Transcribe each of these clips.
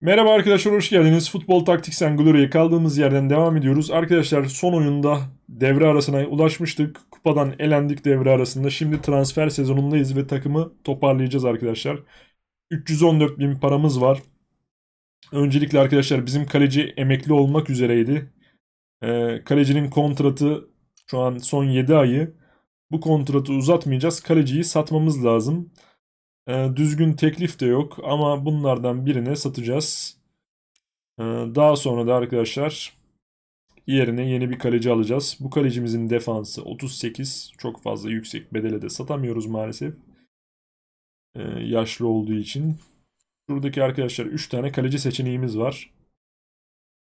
Merhaba arkadaşlar hoş geldiniz. Futbol Taktiks and Glory'ye kaldığımız yerden devam ediyoruz. Arkadaşlar son oyunda devre arasına ulaşmıştık. Kupadan elendik devre arasında. Şimdi transfer sezonundayız ve takımı toparlayacağız arkadaşlar. 314 bin paramız var. Öncelikle arkadaşlar bizim kaleci emekli olmak üzereydi. Ee, kalecinin kontratı şu an son 7 ayı. Bu kontratı uzatmayacağız. Kaleciyi satmamız lazım. Ee, düzgün teklif de yok ama bunlardan birine satacağız. Ee, daha sonra da arkadaşlar yerine yeni bir kaleci alacağız. Bu kalecimizin defansı 38. Çok fazla yüksek bedele de satamıyoruz maalesef. Ee, yaşlı olduğu için. Şuradaki arkadaşlar 3 tane kaleci seçeneğimiz var.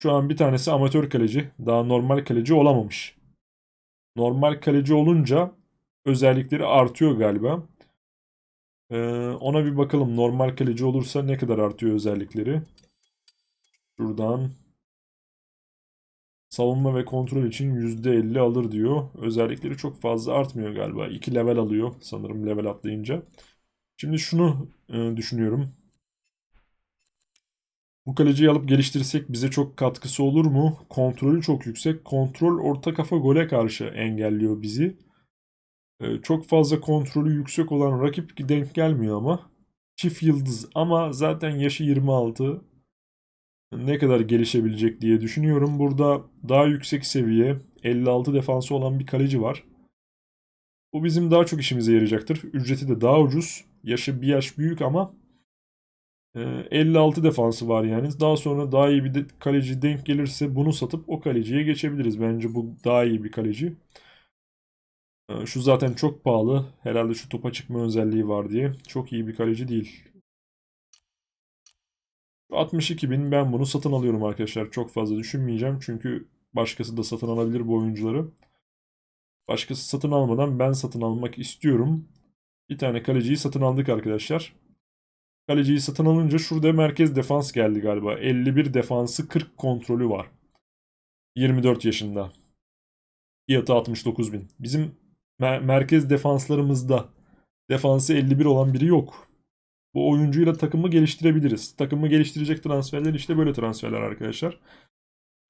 Şu an bir tanesi amatör kaleci. Daha normal kaleci olamamış. Normal kaleci olunca özellikleri artıyor galiba. Ee, ona bir bakalım. Normal kaleci olursa ne kadar artıyor özellikleri. Şuradan savunma ve kontrol için %50 alır diyor. Özellikleri çok fazla artmıyor galiba. 2 level alıyor sanırım level atlayınca. Şimdi şunu e, düşünüyorum. Bu kaleciyi alıp geliştirsek bize çok katkısı olur mu? Kontrolü çok yüksek. Kontrol orta kafa gole karşı engelliyor bizi. Ee, çok fazla kontrolü yüksek olan rakip denk gelmiyor ama. Çift yıldız ama zaten yaşı 26. Ne kadar gelişebilecek diye düşünüyorum. Burada daha yüksek seviye 56 defansı olan bir kaleci var. Bu bizim daha çok işimize yarayacaktır. Ücreti de daha ucuz. Yaşı bir yaş büyük ama e, 56 defansı var yani. Daha sonra daha iyi bir de kaleci denk gelirse bunu satıp o kaleciye geçebiliriz. Bence bu daha iyi bir kaleci. Ee, Şu zaten çok pahalı. Herhalde şu topa çıkma özelliği var diye. Çok iyi bir kaleci değil. 62 bin ben bunu satın alıyorum arkadaşlar. Çok fazla düşünmeyeceğim. Çünkü başkası da satın alabilir bu oyuncuları. Başkası satın almadan ben satın almak istiyorum. Bir tane kaleciyi satın aldık arkadaşlar. Kaleciyi satın alınca şurada merkez defans geldi galiba. 51 defansı 40 kontrolü var. 24 yaşında. Fiyatı 69 bin. Bizim mer- merkez defanslarımızda defansı 51 olan biri yok. Bu oyuncuyla takımı geliştirebiliriz. Takımı geliştirecek transferler işte böyle transferler arkadaşlar.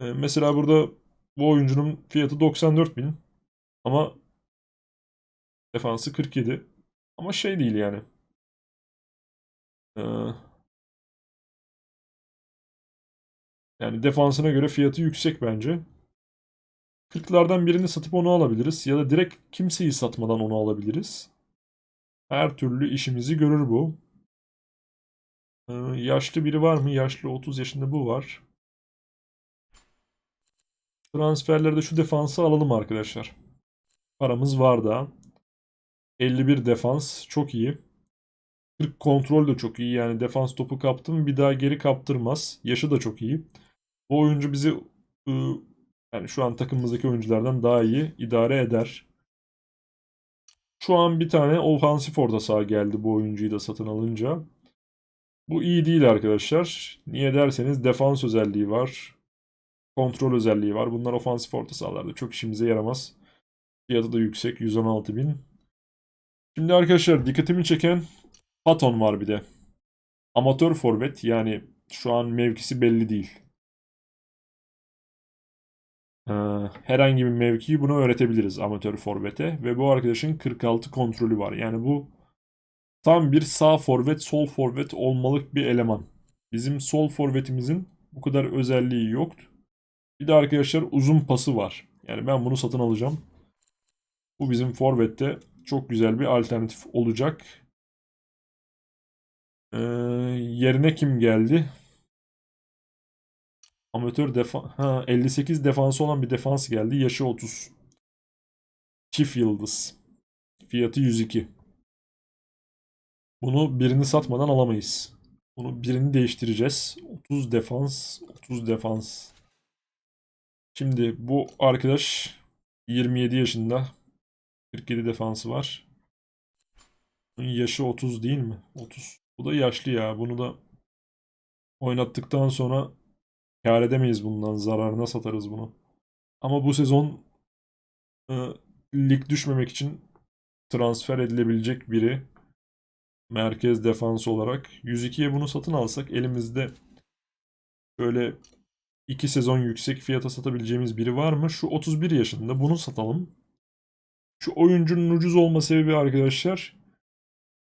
Ee, mesela burada bu oyuncunun fiyatı 94 bin. Ama defansı 47. Ama şey değil yani. Ee, yani defansına göre fiyatı yüksek bence. 40'lardan birini satıp onu alabiliriz. Ya da direkt kimseyi satmadan onu alabiliriz. Her türlü işimizi görür bu. Ee, yaşlı biri var mı? Yaşlı 30 yaşında bu var. Transferlerde şu defansı alalım arkadaşlar. Paramız var da. 51 defans çok iyi. 40 kontrol de çok iyi. Yani defans topu kaptım bir daha geri kaptırmaz. Yaşı da çok iyi. Bu oyuncu bizi ıı, yani şu an takımımızdaki oyunculardan daha iyi idare eder. Şu an bir tane ofansif orta saha geldi bu oyuncuyu da satın alınca. Bu iyi değil arkadaşlar. Niye derseniz defans özelliği var. Kontrol özelliği var. Bunlar ofansif orta sahalarda çok işimize yaramaz. Fiyatı da yüksek 116 bin. Şimdi arkadaşlar dikkatimi çeken Patton var bir de. Amatör forvet yani şu an mevkisi belli değil. Ee, herhangi bir mevkiyi buna öğretebiliriz amatör forvete. Ve bu arkadaşın 46 kontrolü var. Yani bu tam bir sağ forvet, sol forvet olmalık bir eleman. Bizim sol forvetimizin bu kadar özelliği yoktu. Bir de arkadaşlar uzun pası var. Yani ben bunu satın alacağım. Bu bizim forvette çok güzel bir alternatif olacak. Ee, yerine kim geldi? Amatör defa ha 58 defansı olan bir defans geldi. Yaşı 30. Çift yıldız. Fiyatı 102. Bunu birini satmadan alamayız. Bunu birini değiştireceğiz. 30 defans, 30 defans. Şimdi bu arkadaş 27 yaşında. 47 defansı var. Bunun yaşı 30 değil mi? 30. Bu da yaşlı ya. Bunu da oynattıktan sonra Kâr edemeyiz bundan. Zararına satarız bunu. Ama bu sezon e, lig düşmemek için transfer edilebilecek biri. Merkez defans olarak. 102'ye bunu satın alsak elimizde Böyle iki sezon yüksek fiyata satabileceğimiz biri var mı? Şu 31 yaşında. Bunu satalım. Şu oyuncunun ucuz olma sebebi arkadaşlar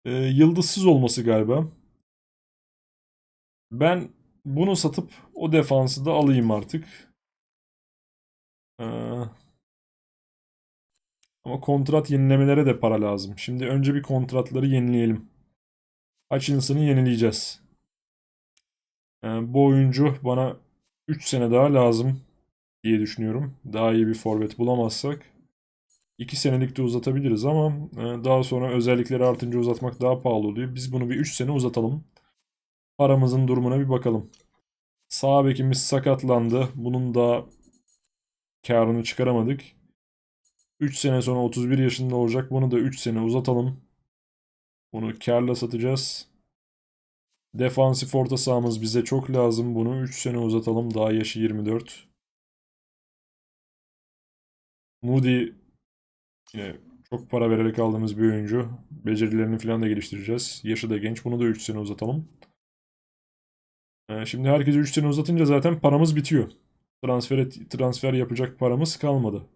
e, yıldızsız olması galiba. Ben bunu satıp o defansı da alayım artık. Ee, ama kontrat yenilemelere de para lazım. Şimdi önce bir kontratları yenileyelim. Hutchinson'ı yenileyeceğiz. Ee, bu oyuncu bana 3 sene daha lazım diye düşünüyorum. Daha iyi bir forvet bulamazsak 2 senelik de uzatabiliriz ama e, daha sonra özellikleri artınca uzatmak daha pahalı oluyor. Biz bunu bir 3 sene uzatalım. Paramızın durumuna bir bakalım. Sağ bekimiz sakatlandı. Bunun da karını çıkaramadık. 3 sene sonra 31 yaşında olacak. Bunu da 3 sene uzatalım. Bunu karla satacağız. Defansif orta sahamız bize çok lazım. Bunu 3 sene uzatalım. Daha yaşı 24. Moody yine çok para vererek aldığımız bir oyuncu. Becerilerini falan da geliştireceğiz. Yaşı da genç. Bunu da 3 sene uzatalım. Ee, şimdi herkese 3 sene uzatınca zaten paramız bitiyor. Transfer, et, transfer yapacak paramız kalmadı.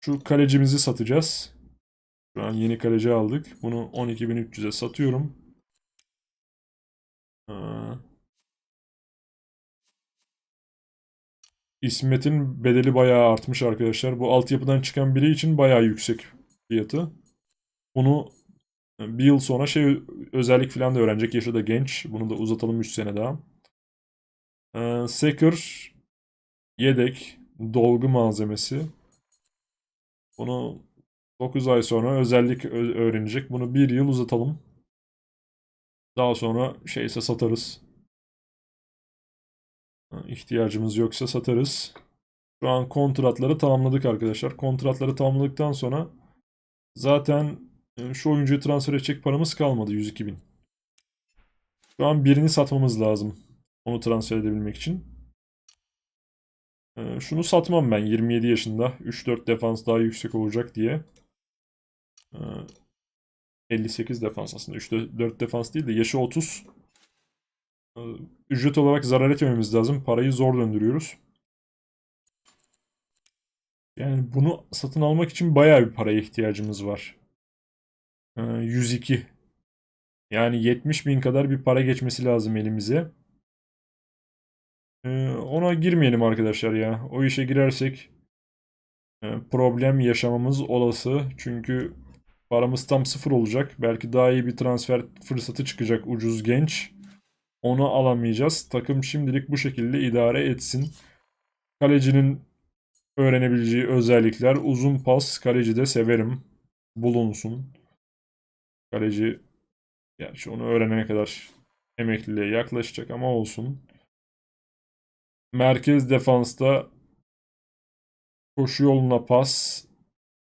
Şu kalecimizi satacağız. Şu an yeni kaleci aldık. Bunu 12.300'e satıyorum. Ee, İsmet'in bedeli bayağı artmış arkadaşlar. Bu altyapıdan çıkan biri için bayağı yüksek fiyatı. Bunu bir yıl sonra şey özellik falan da öğrenecek. Yaşı da genç. Bunu da uzatalım 3 sene daha. Ee, Seker yedek dolgu malzemesi. Bunu 9 ay sonra özellik öğrenecek. Bunu 1 yıl uzatalım. Daha sonra şeyse satarız. İhtiyacımız yoksa satarız. Şu an kontratları tamamladık arkadaşlar. Kontratları tamamladıktan sonra zaten şu oyuncuyu transfer edecek paramız kalmadı 102 bin. Şu an birini satmamız lazım. Onu transfer edebilmek için. E, şunu satmam ben 27 yaşında. 3-4 defans daha yüksek olacak diye. 58 e, defans aslında. 3-4 defans değil de yaşı 30. Ücret olarak zarar etmememiz lazım. Parayı zor döndürüyoruz. Yani bunu satın almak için bayağı bir paraya ihtiyacımız var. 102. Yani 70 bin kadar bir para geçmesi lazım elimize. Ona girmeyelim arkadaşlar ya. O işe girersek problem yaşamamız olası. Çünkü paramız tam sıfır olacak. Belki daha iyi bir transfer fırsatı çıkacak ucuz genç. Onu alamayacağız. Takım şimdilik bu şekilde idare etsin. Kalecinin öğrenebileceği özellikler uzun pas. Kaleci de severim. Bulunsun. Kaleci gerçi onu öğrenene kadar emekliliğe yaklaşacak ama olsun. Merkez defansta koşu yoluna pas,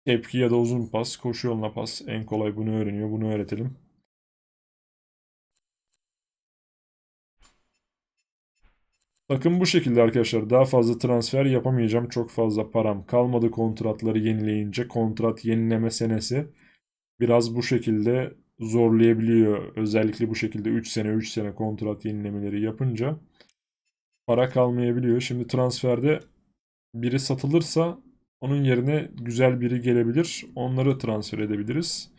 tepki ya da uzun pas, koşu yoluna pas en kolay bunu öğreniyor. Bunu öğretelim. Takım bu şekilde arkadaşlar. Daha fazla transfer yapamayacağım. Çok fazla param kalmadı kontratları yenileyince. Kontrat yenileme senesi biraz bu şekilde zorlayabiliyor. Özellikle bu şekilde 3 sene 3 sene kontrat yenilemeleri yapınca para kalmayabiliyor. Şimdi transferde biri satılırsa onun yerine güzel biri gelebilir. Onları transfer edebiliriz.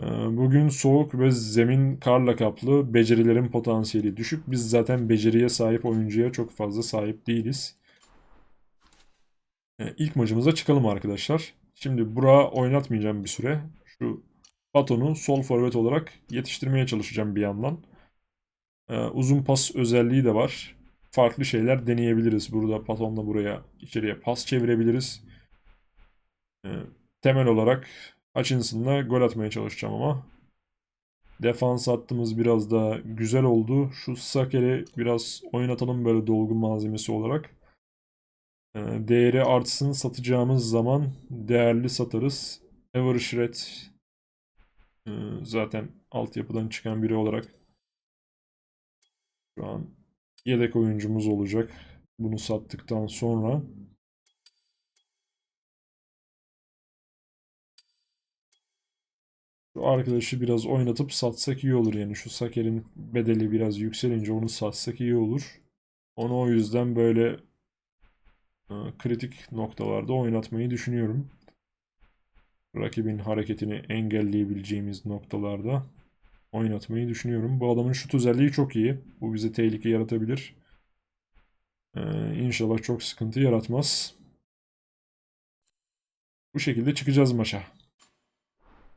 Ee, bugün soğuk ve zemin karla kaplı, becerilerin potansiyeli düşük. Biz zaten beceriye sahip oyuncuya çok fazla sahip değiliz. Ee, ilk maçımıza çıkalım arkadaşlar. Şimdi Burak'ı oynatmayacağım bir süre. Şu Paton'u sol forvet olarak yetiştirmeye çalışacağım bir yandan. Ee, uzun pas özelliği de var. Farklı şeyler deneyebiliriz. Burada Paton'la buraya içeriye pas çevirebiliriz. temel olarak Hutchinson'la gol atmaya çalışacağım ama. Defans hattımız biraz da güzel oldu. Şu Saker'i biraz oynatalım böyle dolgu malzemesi olarak. Ee, değeri artsın satacağımız zaman değerli satarız. Evershred e, zaten altyapıdan çıkan biri olarak şu an yedek oyuncumuz olacak. Bunu sattıktan sonra Şu arkadaşı biraz oynatıp satsak iyi olur yani. Şu Saker'in bedeli biraz yükselince onu satsak iyi olur. Onu o yüzden böyle kritik noktalarda oynatmayı düşünüyorum. Rakibin hareketini engelleyebileceğimiz noktalarda oynatmayı düşünüyorum. Bu adamın şut özelliği çok iyi. Bu bize tehlike yaratabilir. Ee, inşallah çok sıkıntı yaratmaz. Bu şekilde çıkacağız maça.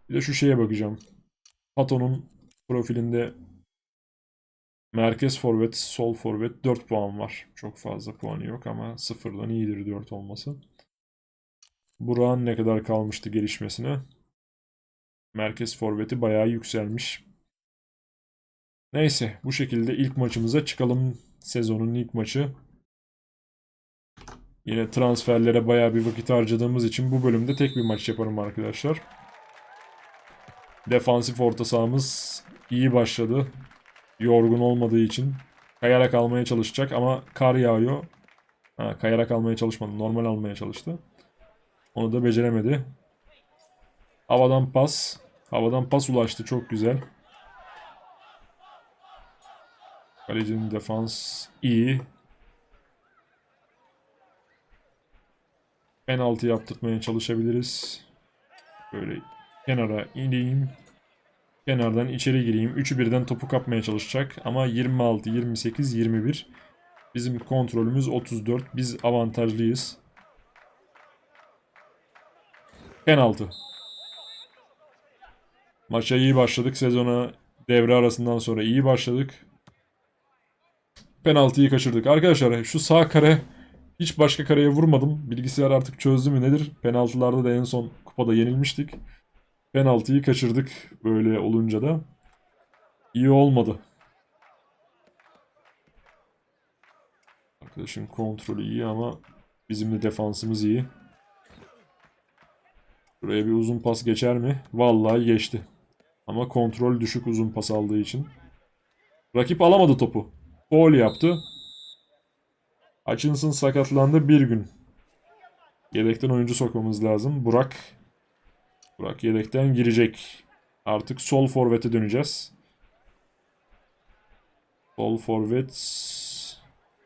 Bir de şu şeye bakacağım. Pato'nun profilinde merkez forvet, sol forvet 4 puan var. Çok fazla puanı yok ama sıfırdan iyidir 4 olması. Burak'ın ne kadar kalmıştı gelişmesine? Merkez forveti bayağı yükselmiş. Neyse bu şekilde ilk maçımıza çıkalım. Sezonun ilk maçı. Yine transferlere bayağı bir vakit harcadığımız için bu bölümde tek bir maç yaparım arkadaşlar. Defansif orta sahamız iyi başladı. Yorgun olmadığı için. Kayarak almaya çalışacak ama kar yağıyor. Ha, kayarak almaya çalışmadı. Normal almaya çalıştı. Onu da beceremedi. Havadan pas. Havadan pas ulaştı. Çok güzel. Kalecinin defans iyi. Penaltı yaptırmaya çalışabiliriz. Böyle kenara ineyim. Kenardan içeri gireyim. Üçü birden topu kapmaya çalışacak. Ama 26, 28, 21. Bizim kontrolümüz 34. Biz avantajlıyız. Penaltı. Maça iyi başladık. Sezona devre arasından sonra iyi başladık. Penaltıyı kaçırdık. Arkadaşlar şu sağ kare hiç başka kareye vurmadım. Bilgisayar artık çözdü mü nedir? Penaltılarda da en son kupada yenilmiştik. Penaltıyı kaçırdık böyle olunca da. İyi olmadı. Arkadaşın kontrolü iyi ama bizim de defansımız iyi. Buraya bir uzun pas geçer mi? Vallahi geçti. Ama kontrol düşük uzun pas aldığı için. Rakip alamadı topu. Foul yaptı. Hutchinson sakatlandı bir gün. Yedekten oyuncu sokmamız lazım. Burak. Burak yedekten girecek. Artık sol forvete döneceğiz. Sol forvet.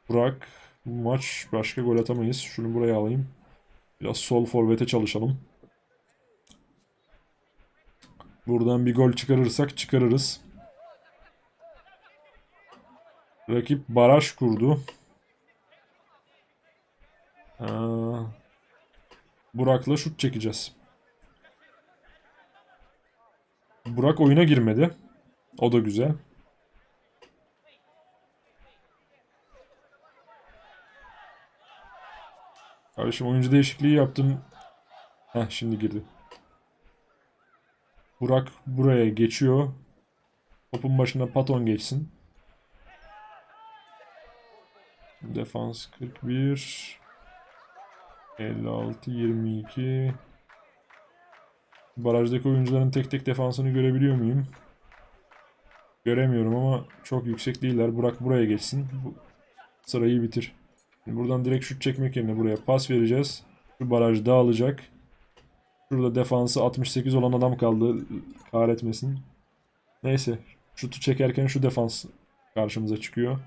Burak. Bu maç başka gol atamayız. Şunu buraya alayım. Biraz sol forvete çalışalım. Buradan bir gol çıkarırsak çıkarırız. Rakip baraj kurdu. Aa, Burak'la şut çekeceğiz. Burak oyuna girmedi. O da güzel. Kardeşim oyuncu değişikliği yaptım. Heh şimdi girdi. Burak buraya geçiyor. Topun başına Paton geçsin. Defans 41. 56, 22. Barajdaki oyuncuların tek tek defansını görebiliyor muyum? Göremiyorum ama çok yüksek değiller. Burak buraya geçsin. Bu sırayı bitir. Şimdi buradan direkt şut çekmek yerine buraya pas vereceğiz. Şu baraj dağılacak. Şurada defansı 68 olan adam kaldı. Kahretmesin. Neyse. Şutu çekerken şu defans karşımıza çıkıyor.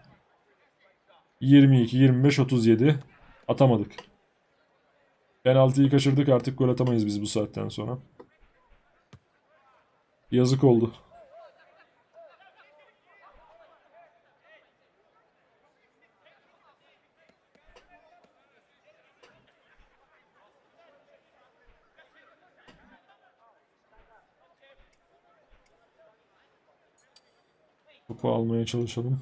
22, 25, 37. Atamadık. Penaltıyı kaçırdık artık gol atamayız biz bu saatten sonra. Yazık oldu. Topu almaya çalışalım.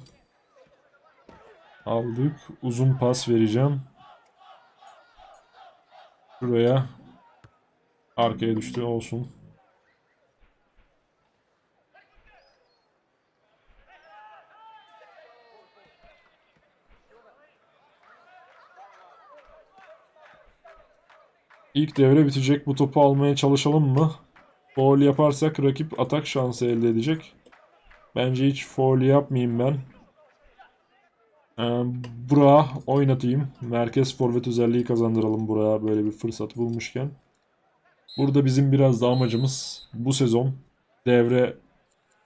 Aldık. Uzun pas vereceğim. Şuraya. Arkaya düştü olsun. İlk devre bitecek. Bu topu almaya çalışalım mı? Foul yaparsak rakip atak şansı elde edecek. Bence hiç foul yapmayayım ben. Ee, Burak'a oynatayım. Merkez forvet özelliği kazandıralım Burak'a böyle bir fırsat bulmuşken. Burada bizim biraz da amacımız bu sezon devre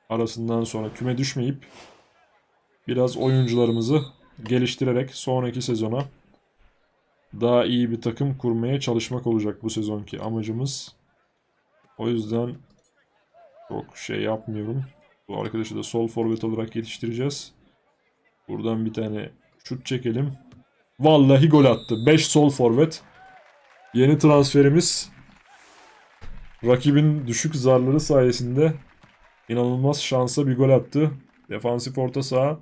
arasından sonra küme düşmeyip biraz oyuncularımızı geliştirerek sonraki sezona daha iyi bir takım kurmaya çalışmak olacak bu sezonki amacımız. O yüzden çok şey yapmıyorum. Bu arkadaşı da sol forvet olarak yetiştireceğiz. Buradan bir tane şut çekelim. Vallahi gol attı. 5 sol forvet. Yeni transferimiz rakibin düşük zarları sayesinde inanılmaz şansa bir gol attı. Defansif orta saha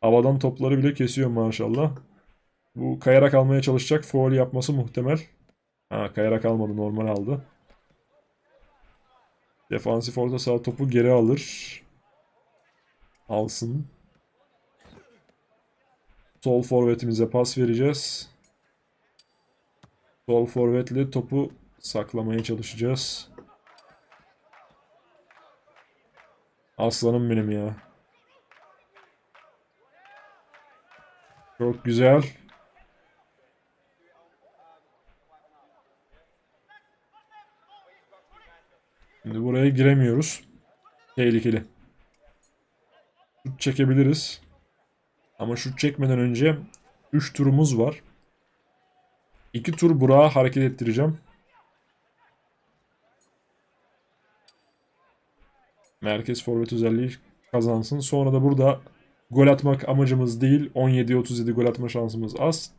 havadan topları bile kesiyor maşallah. Bu kayarak almaya çalışacak. Foul yapması muhtemel. Ha kayarak almadı normal aldı. Defansif orta saha topu geri alır. Alsın. Sol forvetimize pas vereceğiz. Sol forvetle topu saklamaya çalışacağız. Aslanım benim ya. Çok güzel. Şimdi buraya giremiyoruz. Tehlikeli. Şut çekebiliriz. Ama şut çekmeden önce 3 turumuz var. 2 tur Burak'ı hareket ettireceğim. Merkez forvet özelliği kazansın. Sonra da burada gol atmak amacımız değil. 17-37 gol atma şansımız az.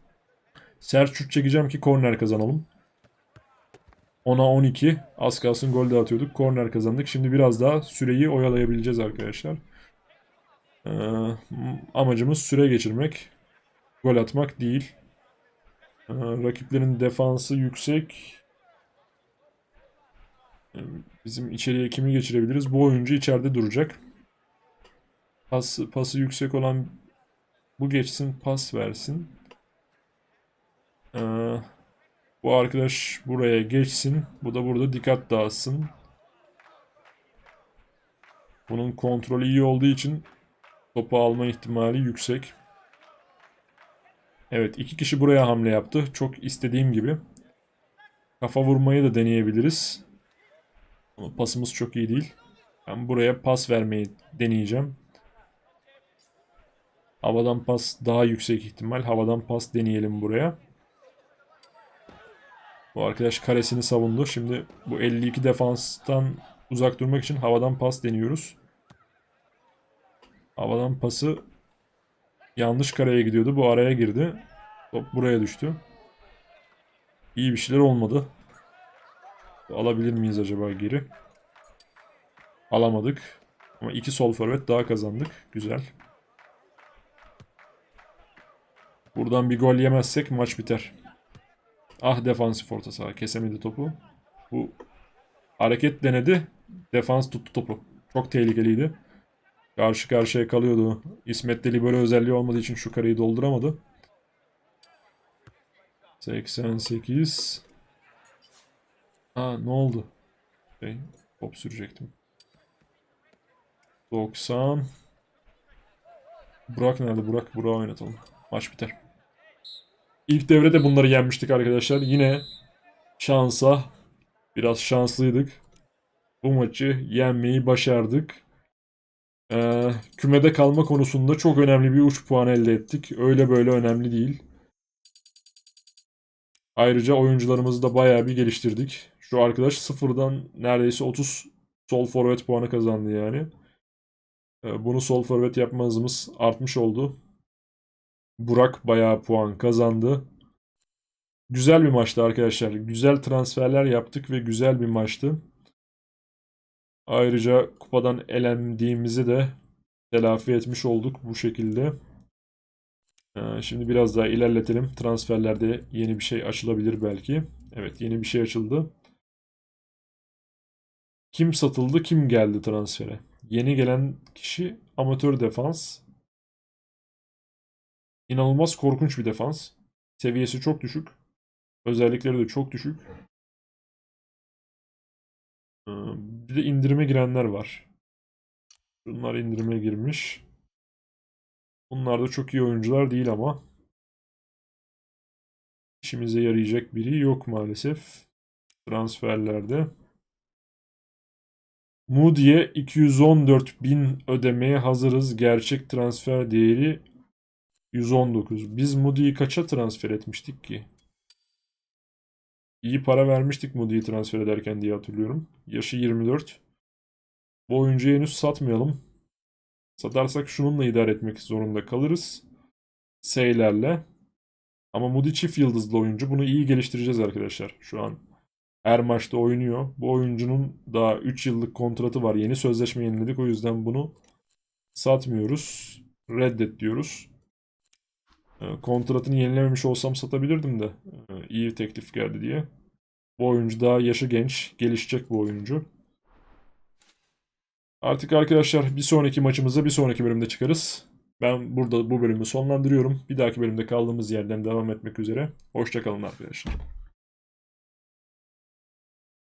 Sert şut çekeceğim ki korner kazanalım. 10'a 12. Az kalsın gol de atıyorduk. Korner kazandık. Şimdi biraz daha süreyi oyalayabileceğiz arkadaşlar. Ee, amacımız süre geçirmek. Gol atmak değil. Ee, rakiplerin defansı yüksek. Ee, Bizim içeriye kimi geçirebiliriz? Bu oyuncu içeride duracak. Pas, pası yüksek olan bu geçsin pas versin. Ee, bu arkadaş buraya geçsin. Bu da burada dikkat dağıtsın. Bunun kontrolü iyi olduğu için topu alma ihtimali yüksek. Evet iki kişi buraya hamle yaptı. Çok istediğim gibi. Kafa vurmayı da deneyebiliriz. Ama pasımız çok iyi değil. Ben buraya pas vermeyi deneyeceğim. Havadan pas daha yüksek ihtimal. Havadan pas deneyelim buraya. Bu arkadaş karesini savundu. Şimdi bu 52 defanstan uzak durmak için havadan pas deniyoruz. Havadan pası yanlış kareye gidiyordu. Bu araya girdi. Top buraya düştü. İyi bir şeyler olmadı. Alabilir miyiz acaba geri? Alamadık. Ama iki sol forvet daha kazandık. Güzel. Buradan bir gol yemezsek maç biter. Ah defansif orta saha kesemedi topu. Bu hareket denedi. Defans tuttu topu. Çok tehlikeliydi. Karşı karşıya kalıyordu. İsmet de libero özelliği olmadığı için şu kareyi dolduramadı. 88 Ha ne oldu? Şey, top sürecektim. 90 Burak nerede? Burak, Burak'ı oynatalım. Maç biter. İlk devrede bunları yenmiştik arkadaşlar. Yine şansa biraz şanslıydık. Bu maçı yenmeyi başardık. Ee, kümede kalma konusunda çok önemli bir uç puan elde ettik. Öyle böyle önemli değil. Ayrıca oyuncularımızı da bayağı bir geliştirdik. Şu arkadaş sıfırdan neredeyse 30 sol forvet puanı kazandı yani. Ee, Bunu sol forvet yapma hızımız artmış oldu. Burak bayağı puan kazandı. Güzel bir maçtı arkadaşlar. Güzel transferler yaptık ve güzel bir maçtı. Ayrıca kupadan elendiğimizi de telafi etmiş olduk bu şekilde. Ee, Şimdi biraz daha ilerletelim. Transferlerde yeni bir şey açılabilir belki. Evet yeni bir şey açıldı. Kim satıldı, kim geldi transfere? Yeni gelen kişi amatör defans. İnanılmaz korkunç bir defans. Seviyesi çok düşük. Özellikleri de çok düşük. Ee, Bir de indirime girenler var. Bunlar indirime girmiş. Bunlar da çok iyi oyuncular değil ama. İşimize yarayacak biri yok maalesef. Transferlerde. Moody'ye 214 bin ödemeye hazırız. Gerçek transfer değeri 119. Biz Moody'yi kaça transfer etmiştik ki? İyi para vermiştik Moody'yi transfer ederken diye hatırlıyorum. Yaşı 24. Bu oyuncuyu henüz satmayalım. Satarsak şununla idare etmek zorunda kalırız. Seylerle. Ama Moody çift yıldızlı oyuncu. Bunu iyi geliştireceğiz arkadaşlar. Şu an her maçta oynuyor. Bu oyuncunun daha 3 yıllık kontratı var. Yeni sözleşme yeniledik. O yüzden bunu satmıyoruz. Reddet diyoruz. Ee, Kontratını yenilememiş olsam satabilirdim de. Ee, iyi bir teklif geldi diye. Bu oyuncu daha yaşı genç. Gelişecek bu oyuncu. Artık arkadaşlar bir sonraki maçımıza bir sonraki bölümde çıkarız. Ben burada bu bölümü sonlandırıyorum. Bir dahaki bölümde kaldığımız yerden devam etmek üzere. Hoşçakalın arkadaşlar.